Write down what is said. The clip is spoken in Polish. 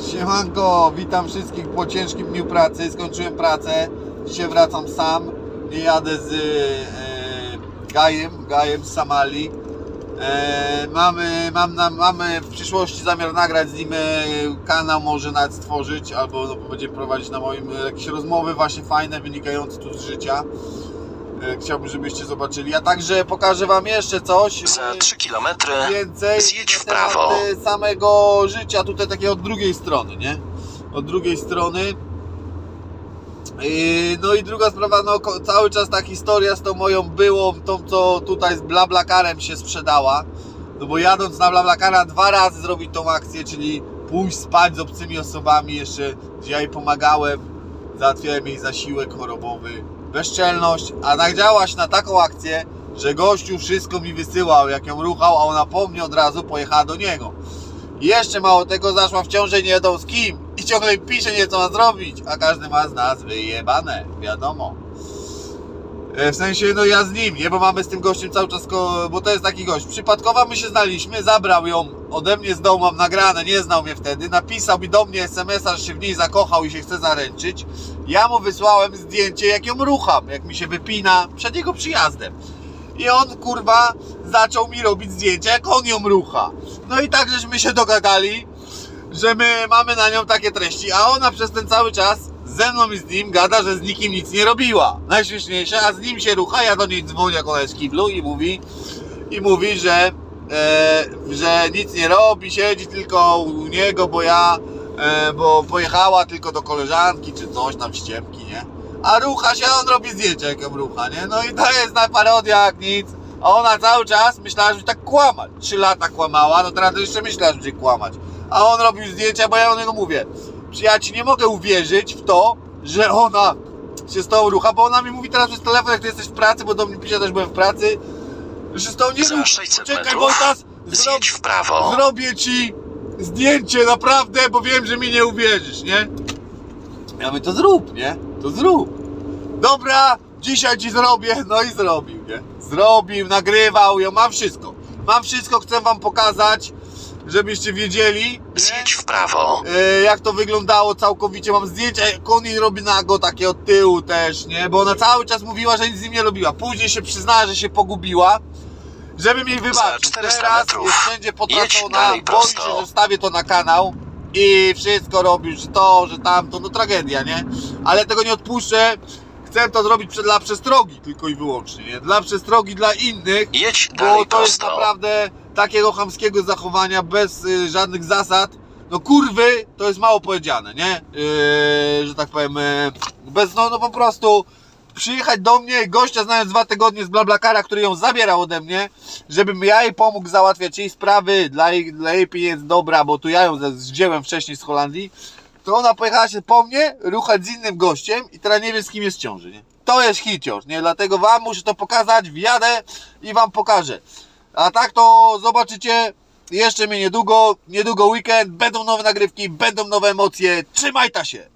Siemanko, witam wszystkich po ciężkim dniu pracy. Skończyłem pracę. Dzisiaj wracam sam. Nie jadę z e, Gajem, Gajem z Samali. E, mamy, mam na, mamy w przyszłości zamiar nagrać z nim e, kanał, może nawet stworzyć, albo no, będziemy prowadzić na moim jakieś rozmowy właśnie fajne, wynikające tu z życia. E, chciałbym, żebyście zobaczyli. A także pokażę Wam jeszcze coś. Za e, 3 km więcej zjedź w prawo. e, samego życia tutaj takiego od drugiej strony, nie? Od drugiej strony. No i druga sprawa, no cały czas ta historia z tą moją byłą, tą co tutaj z Blablakarem się sprzedała. No bo jadąc na Blablakara dwa razy zrobić tą akcję, czyli pójść spać z obcymi osobami jeszcze, gdzie ja jej pomagałem, załatwiałem jej zasiłek chorobowy, bezczelność, a nadziała się na taką akcję, że gościu wszystko mi wysyłał, jak ją ruchał, a ona po mnie od razu pojechała do niego. I jeszcze mało tego, zaszła w ciążę nie wiadomo z kim i ciągle pisze nie co ma zrobić, a każdy ma z nas wyjebane, wiadomo. E, W sensie, no ja z nim, nie, bo mamy z tym gościem cały czas, bo to jest taki gość. Przypadkowo my się znaliśmy, zabrał ją ode mnie z domu, mam nagrane, nie znał mnie wtedy, napisał mi do mnie SMS-a, że się w niej zakochał i się chce zaręczyć. Ja mu wysłałem zdjęcie, jak ją rucham, jak mi się wypina przed jego przyjazdem. I on, kurwa, zaczął mi robić zdjęcia, jak on ją rucha. No i tak żeśmy się dogadali, że my mamy na nią takie treści, a ona przez ten cały czas ze mną i z nim gada, że z nikim nic nie robiła. Najśmieszniejsze, a z nim się rucha, ja do niej dzwonię, jak ona jest kiblu i mówi, i mówi, że, e, że nic nie robi, siedzi tylko u niego, bo ja, e, bo pojechała tylko do koleżanki, czy coś tam ściemki, nie? A rucha się, on robi zdjęcia, jak ją rucha, nie? No i to jest na parodia jak nic. A ona cały czas myślała, że tak kłamać. Trzy lata kłamała, no teraz jeszcze myślała, że będzie kłamać. A on robił zdjęcia, bo ja do niego mówię, że ja ci nie mogę uwierzyć w to, że ona się z tą rucha, bo ona mi mówi teraz przez telefon, jak ty jesteś w pracy, bo do mnie pisze, też byłem w pracy, że z tą nie Za rucha. 600 Czekaj, metrów Wojtas, zrob, zjedź w prawo. zrobię ci zdjęcie naprawdę, bo wiem, że mi nie uwierzysz, nie? Ja mówię, to zrób, nie? To zrób. Dobra, dzisiaj ci zrobię. No i zrobił, nie? Zrobił, nagrywał ją, mam wszystko. Mam wszystko, chcę wam pokazać, żebyście wiedzieli? Zjedź w prawo. E, jak to wyglądało całkowicie. Mam zdjęcia, jak on jej robi nago, takie od tyłu też, nie? Bo ona cały czas mówiła, że nic z nim nie robiła. Później się przyznała, że się pogubiła. Żebym jej wybaczył. 400 Teraz metrów. jest wszędzie potracona, boi się, że wstawię to na kanał i wszystko robisz, że to, że tamto, no tragedia, nie? Ale tego nie odpuszczę. Chcę to zrobić dla przestrogi tylko i wyłącznie, nie? Dla przestrogi dla innych, Jedź bo to jest prosto. naprawdę takiego chamskiego zachowania bez y, żadnych zasad. No kurwy, to jest mało powiedziane, nie? Yy, że tak powiem, yy, bez, no, no po prostu przyjechać do mnie, gościa znając dwa tygodnie z Blablakara, który ją zabierał ode mnie, żebym ja jej pomógł załatwiać jej sprawy dla jej, dla jej pieniędzy dobra, bo tu ja ją wziąłem wcześniej z Holandii, to ona pojechała się po mnie, ruchać z innym gościem i teraz nie wie z kim jest w ciąży, nie? To jest hicior, nie? Dlatego wam muszę to pokazać, wjadę i wam pokażę. A tak to zobaczycie jeszcze mnie niedługo, niedługo weekend, będą nowe nagrywki, będą nowe emocje. Trzymaj się!